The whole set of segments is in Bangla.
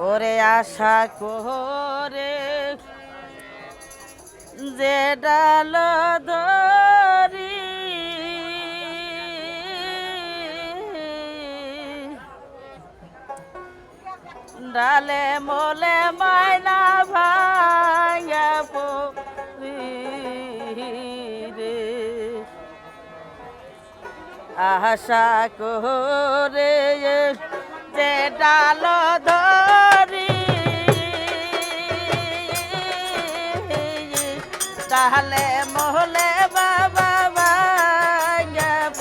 ওরে আশা করে যে ডাল ধরি ডালে মোলে মায়না ভাঙা রে আশা করে যে ডাল তাহলে মহলে বাবা যাব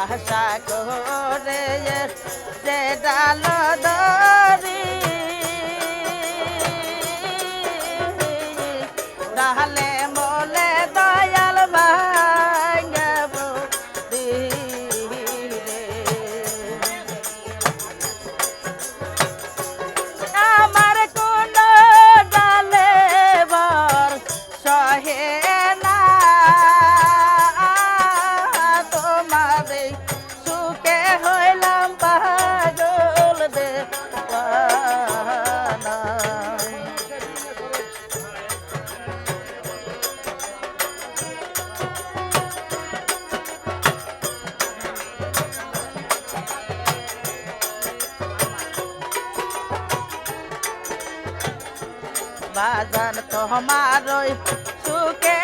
আশা করে যে ডাল তাহলে বাজান তোমার ওই সুখে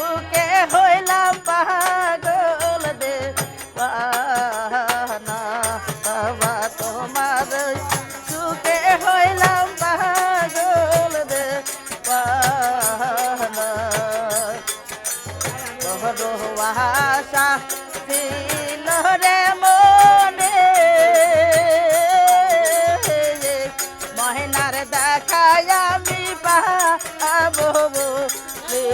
সুখে হইলাম পাগল দে পানা বাবা, তোমার সুখে হইলাম পাগল দে তোর আশা ছিল রে মনে। মহিনার দেখায় আমি পাবো রে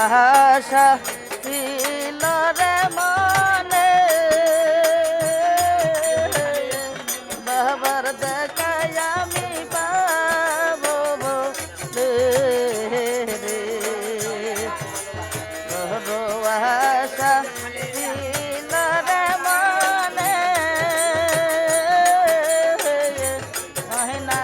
ভাষা ছিল রে মনে। বাবার দেখায় আমি পাব রে রে ভাষা ছিল রে মনে। মহিনা